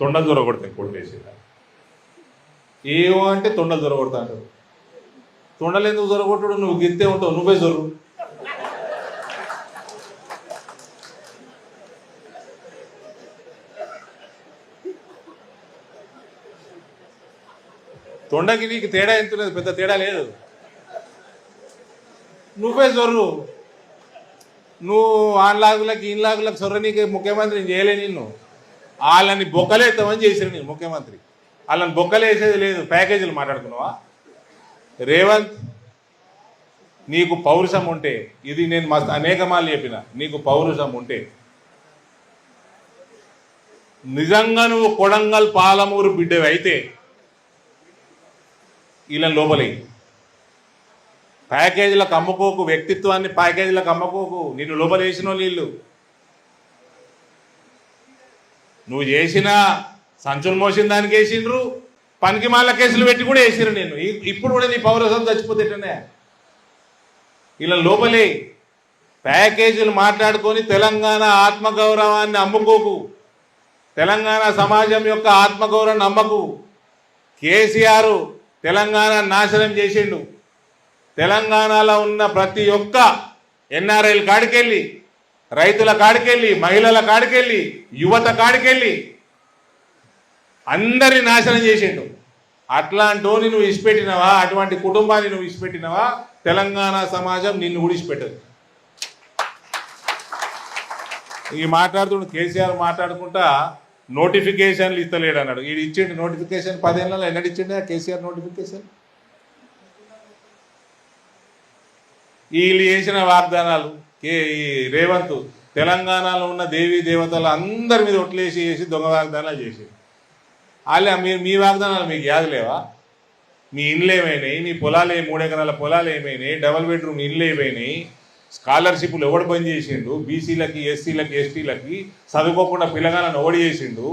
తొండలు దొరకొడతాయి కొట్టేసి ఏమో అంటే తొండలు దొరకొడతా అంటారు. తొండలు ఎందుకు దొరకొట్టుడు నువ్వు గిత్తే ఉంటావు నువ్వే జొరు తొండకి నీకు తేడా ఎంత లేదు పెద్ద తేడా లేదు. నువ్వే జొర్రు. నువ్వు ఆన్లాగులకు ఈన్లాగులకు సొర్ర నీకు ముఖ్యమంత్రిని చేయలే నిన్ను. వాళ్ళని బొక్కలేస్తామని చేసిన నేను ముఖ్యమంత్రి. వాళ్ళని బొక్కలేసేది లేదు ప్యాకేజీలు మాట్లాడుకున్నావా? రేవంత్ నీకు పౌరుషం ఉంటే ఇది నేను మస్తు అనేక మార్లు చెప్పిన నీకు పౌరుషం ఉంటే నిజంగా నువ్వు కొడంగల్ పాలమూరు బిడ్డవి అయితే ఇలా లోపలి. ప్యాకేజీలకు అమ్ముకోకు వ్యక్తిత్వాన్ని ప్యాకేజీలకు అమ్ముకోకు నిన్ను లోపలేసిన నీళ్ళు నువ్వు చేసిన సంచులు మోసిన దానికి వేసిండ్రు పనికి మాల కేసులు పెట్టి కూడా వేసిరు నేను ఇప్పుడు కూడా నీ పౌరసం చచ్చిపోతేటనే ఇలా లోపలే ప్యాకేజీలు మాట్లాడుకొని తెలంగాణ ఆత్మగౌరవాన్ని అమ్ముకోకు. తెలంగాణ సమాజం యొక్క ఆత్మగౌరవం నమ్మకు. కేసీఆర్ తెలంగాణ నాశనం చేసిండు. తెలంగాణలో ఉన్న ప్రతి ఒక్క ఎన్ఆర్ఐలు కాడికెళ్ళి రైతుల కాడికెళ్ళి మహిళల కాడికెళ్ళి యువత కాడికెళ్ళి అందరి నాశనం చేసిండు. అట్లాంటోని నువ్వు ఇచ్చిపెట్టినవా అటువంటి కుటుంబాన్ని నువ్వు ఇచ్చిపెట్టినవా తెలంగాణ సమాజం నిన్ను కూడా ఈ మాట్లాడుతుండు కేసీఆర్ మాట్లాడుకుంటా నోటిఫికేషన్లు ఇస్తలేడు అన్నాడు ఇది ఇచ్చిండు నోటిఫికేషన్ పదేళ్ళలో ఎన్నడు ఇచ్చిండే? KCR notification? వీళ్ళు చేసిన వాగ్దానాలు ఈ రేవంత్ తెలంగాణలో ఉన్న దేవీ దేవతలు అందరి మీద ఒట్లేసి చేసి దొంగ వాగ్దానాలు చేసి వాళ్ళే మీరు మీ వాగ్దానాలు మీకు యాదలేవా మీ ఇండ్లు ఏమైనాయి? మీ పొలాలు మూడెకరాల మూడు ఎకరాల పొలాలు ఏమైనాయి? డబల్ బెడ్రూమ్ ఇండ్లు ఏమైనాయి? స్కాలర్షిప్లు ఎవడు బంద్ చేసిండు? బీసీలకి ఎస్సీలకి ఎస్టీలకి చదువుకోకుండా పిల్లగాలను ఓడి చేసిండు?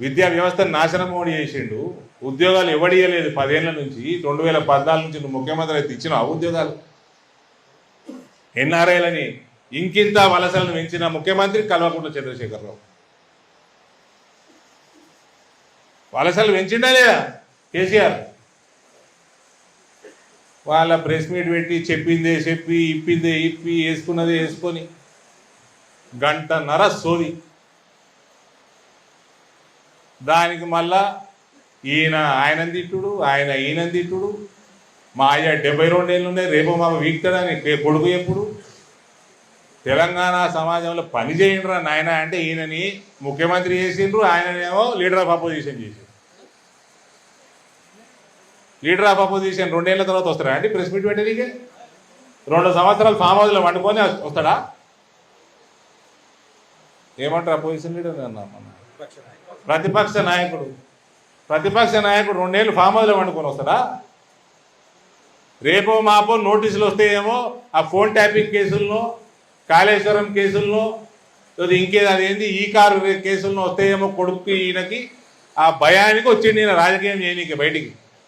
విద్యా వ్యవస్థను నాశనం ఓడి చేసిండు? ఉద్యోగాలు ఎవడియలేదు పదేళ్ళ నుంచి? రెండు వేల పద్నాలుగు నుంచి నువ్వు ముఖ్యమంత్రి అయితే ఇచ్చిన ఉద్యోగాలు? ఎన్ఆర్ఐలని ఇంకింత వలసలను పెంచిన ముఖ్యమంత్రి కల్వకుంట్ల చంద్రశేఖరరావు. వలసలు పెంచిండా లేదా కేసీఆర్? వాళ్ళ ప్రెస్ మీట్ పెట్టి చెప్పిందే చెప్పి ఇప్పిందే ఇప్పి వేసుకున్నదే వేసుకొని గంటన్నర సోది. దానికి మళ్ళా ఈయన ఆయన తిట్టుడు ఆయన ఈయన తిట్టుడు మా అయ్య డెబ్బై రెండేళ్ళు ఉన్నాయి రేపు మా వీక్తాడని కొడుకు ఎప్పుడు? తెలంగాణ సమాజంలో పని చేయండిరా నాయన అంటే ఈయనని ముఖ్యమంత్రి చేసిండ్రు ఆయననేమో లీడర్ ఆఫ్ అపోజిషన్ చేసిండ్రు లీడర్ ఆఫ్ అపోజిషన్ రెండేళ్ళ తర్వాత వస్తాడా అండి ప్రెస్ మీట్ పెట్టడానికి రెండు సంవత్సరాలు ఫామ్ హౌస్లో వండుకొని వస్తాడా? ఏమంటారు అపోజిషన్ లీడర్ అన్నా ప్రతిపక్ష నాయకుడు. ప్రతిపక్ష నాయకుడు రెండేళ్ళు ఫామ్ హౌస్లో వండుకొని వస్తాడా? రేపో మాపో నోటీసులు వస్తాయేమో ఆ ఫోన్ ట్యాపింగ్ కేసులను కాళేశ్వరం కేసులను ఇంకేది అదేంది ఈ కారు కేసులను వస్తాయేమో కొడుకు ఈయనకి ఆ భయానికి వచ్చింది ఈయన రాజకీయం చేయనీకి బయటికి.